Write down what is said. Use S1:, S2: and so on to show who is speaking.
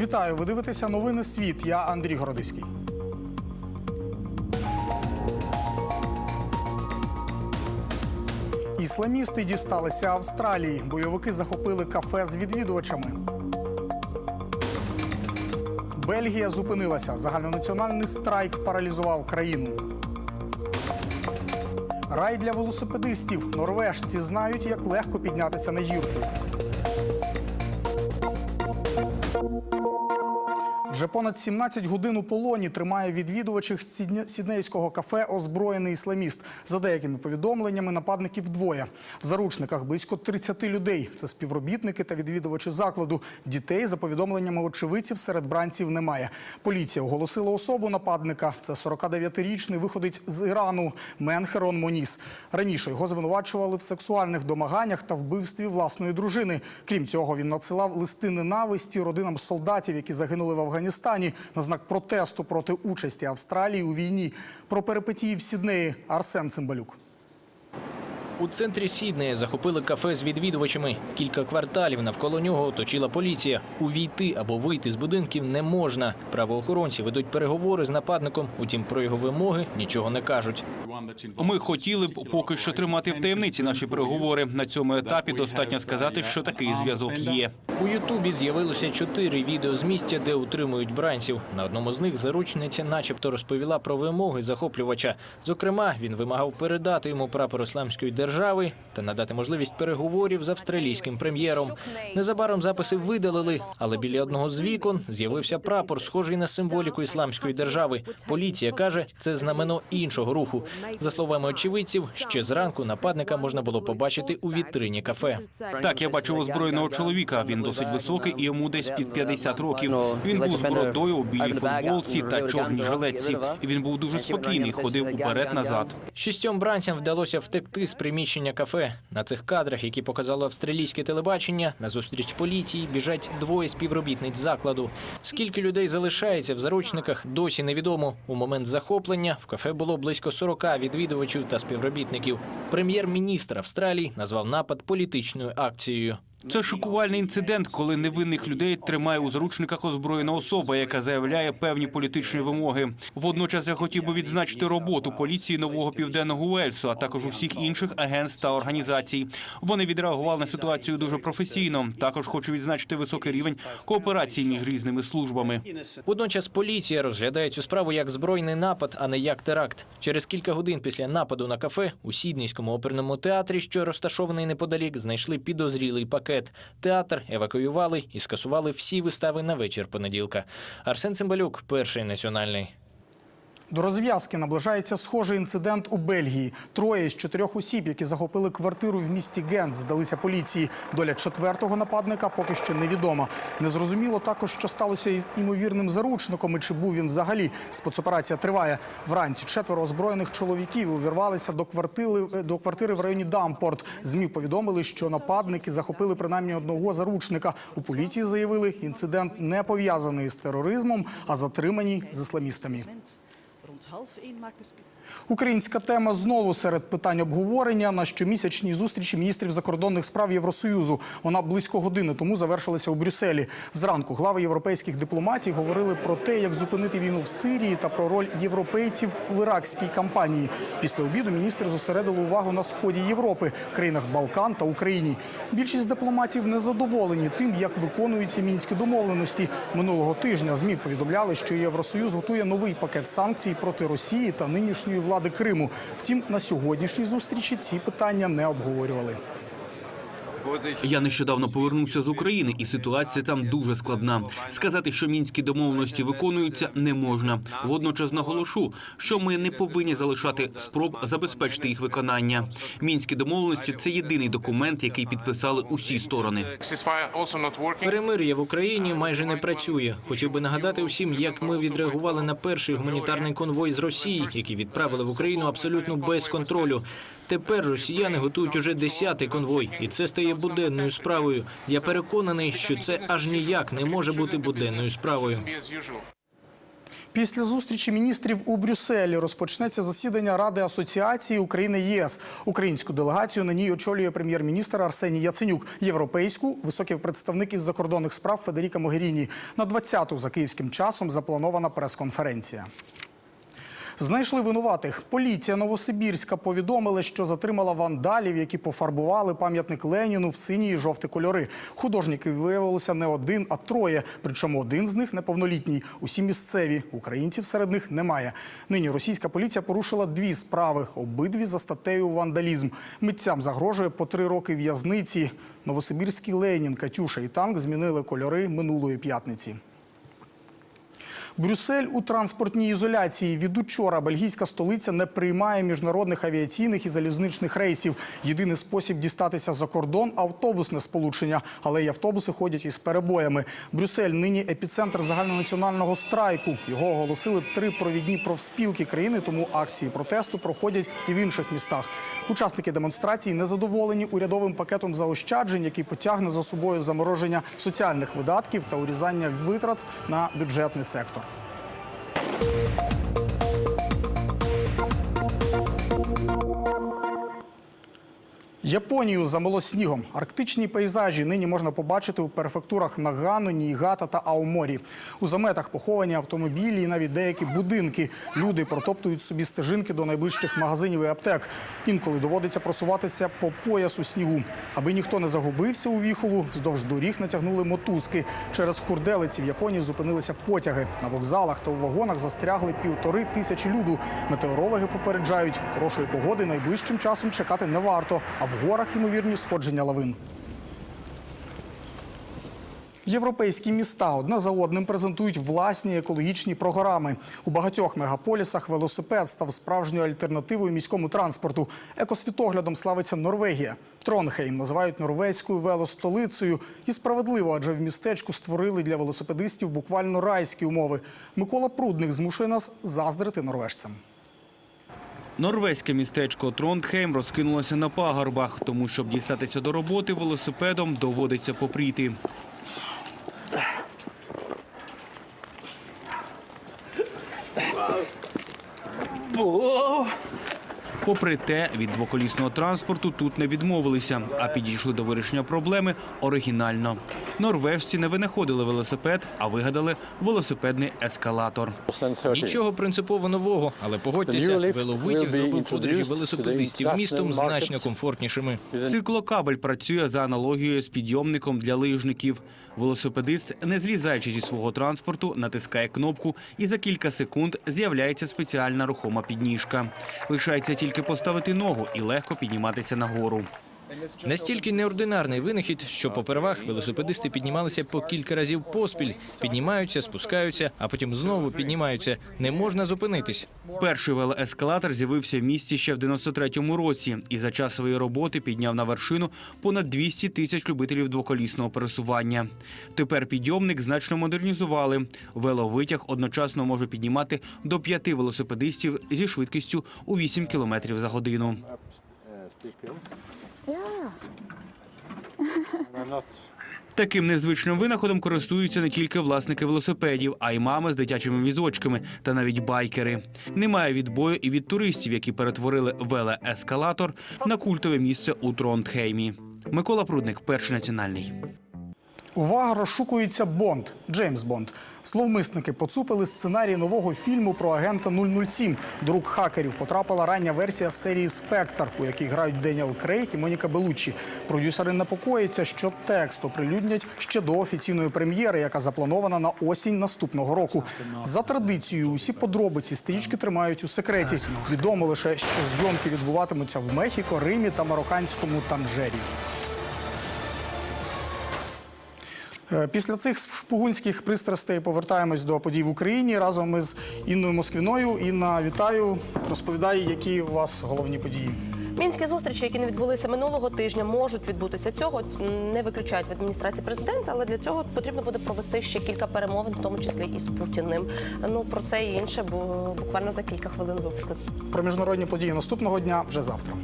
S1: Вітаю! Ви дивитеся новини світ. Я Андрій Городиський. Ісламісти дісталися Австралії. Бойовики захопили кафе з відвідувачами. Бельгія зупинилася. Загальнонаціональний страйк паралізував країну. Рай для велосипедистів. Норвежці знають, як легко піднятися на гірку. Вже понад 17 годин у полоні тримає відвідувачів сіднейського кафе озброєний ісламіст. За деякими повідомленнями, нападників двоє. В заручниках близько 30 людей. Це співробітники та відвідувачі закладу. Дітей, за повідомленнями очевидців, серед бранців немає. Поліція оголосила особу нападника. Це 49-річний виходить з Ірану Менхерон Моніс. Раніше його звинувачували в сексуальних домаганнях та вбивстві власної дружини. Крім цього, він надсилав листи ненависті родинам солдатів, які загинули в Афганістані на знак протесту проти участі Австралії у війні. Про перипетії в Сіднеї Арсен Цимбалюк.
S2: У центрі Сіднея захопили кафе з відвідувачами. Кілька кварталів навколо нього оточила поліція. Увійти або вийти з будинків не можна. Правоохоронці ведуть переговори з нападником. Утім, про його вимоги нічого не кажуть.
S3: Ми хотіли б поки що тримати в таємниці наші переговори. На цьому етапі достатньо сказати, що такий зв'язок є.
S2: У Ютубі з'явилося чотири відео з місця, де утримують бранців. На одному з них заручниця, начебто, розповіла про вимоги захоплювача. Зокрема, він вимагав передати йому прапор ісламської держави та надати можливість переговорів з австралійським прем'єром. Незабаром записи видалили, але біля одного з вікон з'явився прапор, схожий на символіку ісламської держави. Поліція каже, це знамено іншого руху. За словами очевидців, ще зранку нападника можна було побачити у вітрині кафе.
S3: Так, я бачив озброєного чоловіка. Він досить високий і йому десь під 50 років. Він був з бородою у білій футболці та чорній жилетці. Він був дуже спокійний, ходив уперед-назад.
S2: Шістьом бранцям вдалося втекти з приміщення кафе. На цих кадрах, які показало австралійське телебачення, на зустріч поліції біжать двоє співробітниць закладу. Скільки людей залишається в заручниках, досі невідомо. У момент захоплення в кафе було близько 40 відвідувачів та співробітників. Прем'єр-міністр Австралії назвав напад політичною акцією.
S3: Це шокувальний інцидент, коли невинних людей тримає у заручниках озброєна особа, яка заявляє певні політичні вимоги. Водночас я хотів би відзначити роботу поліції нового південного Уельсу, а також усіх інших агентств та організацій. Вони відреагували на ситуацію дуже професійно. Також хочу відзначити високий рівень кооперації між різними службами.
S2: Водночас поліція розглядає цю справу як збройний напад, а не як теракт. Через кілька годин після нападу на кафе у Сіднейському оперному театрі, що розташований неподалік, знайшли підозрілий пакет. Театр евакуювали і скасували всі вистави на вечір понеділка. Арсен Цимбалюк, перший національний.
S1: До розв'язки наближається схожий інцидент у Бельгії. Троє з чотирьох осіб, які захопили квартиру в місті Гент, здалися поліції. Доля четвертого нападника поки що невідома. Незрозуміло також, що сталося із імовірним заручником і чи був він взагалі. Спецоперація триває. Вранці четверо озброєних чоловіків увірвалися до квартири, до квартири в районі Дампорт. ЗМІ повідомили, що нападники захопили принаймні одного заручника. У поліції заявили, інцидент не пов'язаний з тероризмом, а затримані з ісламістами. Українська тема знову серед питань обговорення на щомісячній зустрічі міністрів закордонних справ Євросоюзу. Вона близько години тому завершилася у Брюсселі. Зранку глави європейських дипломатій говорили про те, як зупинити війну в Сирії та про роль європейців в іракській кампанії. Після обіду міністри зосередили увагу на сході Європи, країнах Балкан та Україні. Більшість дипломатів не задоволені тим, як виконуються мінські домовленості. Минулого тижня змі повідомляли, що Євросоюз готує новий пакет санкцій проти Росії та нинішньої влади Криму. Втім, на сьогоднішній зустрічі ці питання не обговорювали.
S3: Я нещодавно повернувся з України, і ситуація там дуже складна. Сказати, що мінські домовленості виконуються, не можна. Водночас наголошу, що ми не повинні залишати спроб забезпечити їх виконання. Мінські домовленості це єдиний документ, який підписали усі сторони.
S2: Перемир'я в Україні майже не працює. Хотів би нагадати усім, як ми відреагували на перший гуманітарний конвой з Росії, який відправили в Україну абсолютно без контролю. Тепер росіяни готують уже десятий конвой, і це стає буденною справою. Я переконаний, що це аж ніяк не може бути буденною справою.
S1: Після зустрічі міністрів у Брюсселі розпочнеться засідання Ради асоціації України ЄС. Українську делегацію на ній очолює прем'єр-міністр Арсеній Яценюк. Європейську високий представник із закордонних справ Федеріка Могеріні. На 20-ту за київським часом запланована прес-конференція. Знайшли винуватих. Поліція Новосибірська повідомила, що затримала вандалів, які пофарбували пам'ятник Леніну в сині і жовті кольори. Художників виявилося не один, а троє. Причому один з них неповнолітній. Усі місцеві. Українців серед них немає. Нині російська поліція порушила дві справи, обидві за статтею вандалізм. Митцям загрожує по три роки в'язниці. Новосибірський Ленін, Катюша і танк змінили кольори минулої п'ятниці. Брюссель у транспортній ізоляції. Від учора бельгійська столиця не приймає міжнародних авіаційних і залізничних рейсів. Єдиний спосіб дістатися за кордон автобусне сполучення, але й автобуси ходять із перебоями. Брюссель нині епіцентр загальнонаціонального страйку. Його оголосили три провідні профспілки країни, тому акції протесту проходять і в інших містах. Учасники демонстрації незадоволені урядовим пакетом заощаджень, який потягне за собою замороження соціальних видатків та урізання витрат на бюджетний сектор. Японію замело снігом. Арктичні пейзажі нині можна побачити у префектурах Нагану, Ніїгата та Аоморі. У заметах поховані автомобілі і навіть деякі будинки. Люди протоптують собі стежинки до найближчих магазинів і аптек. Інколи доводиться просуватися по поясу снігу. Аби ніхто не загубився у віхолу, вздовж доріг натягнули мотузки. Через хурделиці в Японії зупинилися потяги. На вокзалах та у вагонах застрягли півтори тисячі люду. Метеорологи попереджають, хорошої погоди найближчим часом чекати не варто, а в горах ймовірні сходження лавин. Європейські міста одне за одним презентують власні екологічні програми. У багатьох мегаполісах велосипед став справжньою альтернативою міському транспорту. Екосвітоглядом славиться Норвегія. Тронхейм називають норвезькою велостолицею. І справедливо, адже в містечку створили для велосипедистів буквально райські умови. Микола Прудник змушує нас заздрити норвежцям.
S3: Норвезьке містечко Трондхейм розкинулося на пагорбах, тому щоб дістатися до роботи велосипедом доводиться попріти. Попри те, від двоколісного транспорту тут не відмовилися, а підійшли до вирішення проблеми оригінально. Норвежці не винаходили велосипед, а вигадали велосипедний ескалатор.
S2: Нічого принципово нового, але погодьтеся, веловитяг зробив подорожі велосипедистів містом значно комфортнішими.
S3: Циклокабель працює за аналогією з підйомником для лижників. Велосипедист, не злізаючи зі свого транспорту, натискає кнопку і за кілька секунд з'являється спеціальна рухома підніжка. Лишається тільки поставити ногу і легко підніматися нагору.
S2: Настільки неординарний винахід, що попервах велосипедисти піднімалися по кілька разів поспіль, піднімаються, спускаються, а потім знову піднімаються. Не можна зупинитись.
S3: Перший велоескалатор з'явився в місті ще в 93-му році і за час своєї роботи підняв на вершину понад 200 тисяч любителів двоколісного пересування. Тепер підйомник значно модернізували. Веловитяг одночасно може піднімати до п'яти велосипедистів зі швидкістю у 8 км за годину. Таким незвичним винаходом користуються не тільки власники велосипедів, а й мами з дитячими візочками та навіть байкери. Немає відбою і від туристів, які перетворили велеескалатор на культове місце у Тронтхеймі. Микола Прудник, перший національний.
S1: Увага, розшукується Бонд, Джеймс Бонд. Словмисники поцупили сценарій нового фільму про агента 007. До хакерів потрапила рання версія серії Спектр, у якій грають Деніел Крейг і Моніка Белуччі. Продюсери непокоїться, що текст оприлюднять ще до офіційної прем'єри, яка запланована на осінь наступного року. За традицією, усі подробиці стрічки тримають у секреті. Відомо лише, що зйомки відбуватимуться в Мехіко, Римі та марокканському Танжері. Після цих шпигунських пристрастей повертаємось до подій в Україні разом із Інною Москвіною. Інна, вітаю. Розповідай, які у вас головні події.
S4: Мінські зустрічі, які не відбулися минулого тижня, можуть відбутися. Цього не виключають в адміністрації президента, але для цього потрібно буде провести ще кілька перемовин, в тому числі і з Путіним. Ну про це і інше, бо буквально за кілька хвилин випуску.
S1: Про міжнародні події наступного дня вже завтра.